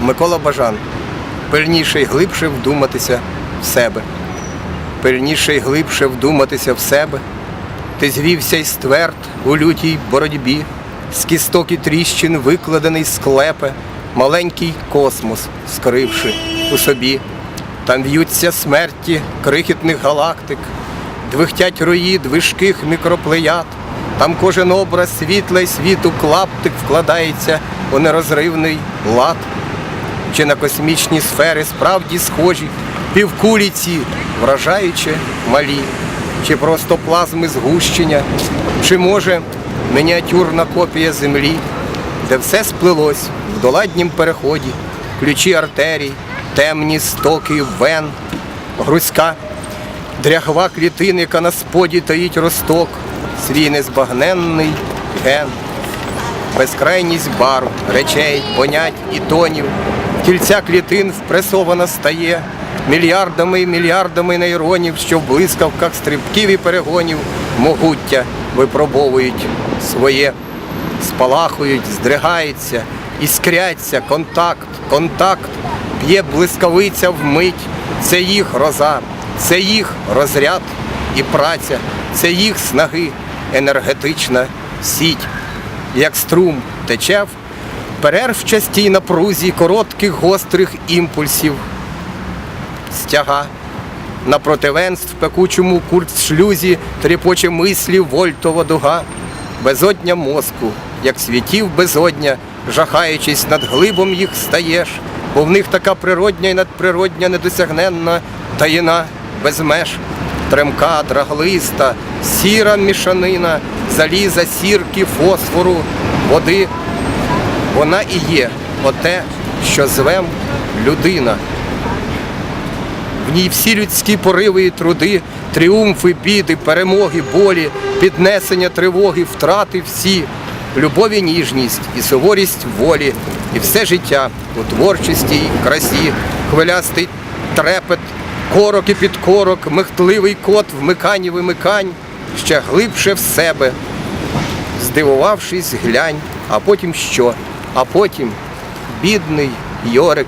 Микола Бажан. Пильніше й глибше вдуматися в себе. Пильніше й глибше вдуматися в себе. Ти звівся й стверд у лютій боротьбі, з кісток і тріщин викладений склепе, маленький космос, скривши у собі. Там в'ються смерті крихітних галактик, двихтять рої движких мікроплеяд. Там кожен образ світла й світу клаптик вкладається у нерозривний лад. Чи на космічні сфери справді схожі, півкулі ці вражаюче малі, чи просто плазми згущення, чи може мініатюрна копія землі, де все сплилось в доладнім переході, ключі артерій, темні стоки вен, грузька, дрягва клітин, яка на споді таїть росток, свій незбагненний ген безкрайність барв, речей, понять і тонів. Кільця клітин впресована стає мільярдами і мільярдами нейронів, що в блискавках стрибків і перегонів могуття випробовують своє, спалахують, здригаються, іскряться, контакт, контакт, п'є блискавиця вмить. Це їх роза, це їх розряд і праця, це їх снаги, енергетична сіть як струм тече в перерв частій напрузі коротких гострих імпульсів. Стяга на противенств пекучому курцшлюзі тріпоче мислі вольтова дуга, безодня мозку, як світів безодня, жахаючись над глибом їх стаєш, бо в них така природня і надприродня недосягненна таїна без меж. Тремка, драглиста, сіра мішанина, заліза, сірки, фосфору, води. Вона і є оте, що звем людина. В ній всі людські пориви і труди, тріумфи, біди, перемоги, болі, піднесення тривоги, втрати всі, любов і ніжність і суворість волі, і все життя у творчості й красі, хвилястий трепет, корок і підкорок, михтливий кот вмикань і вимикань, ще глибше в себе. Здивувавшись, глянь, а потім що? А потім бідний Йорик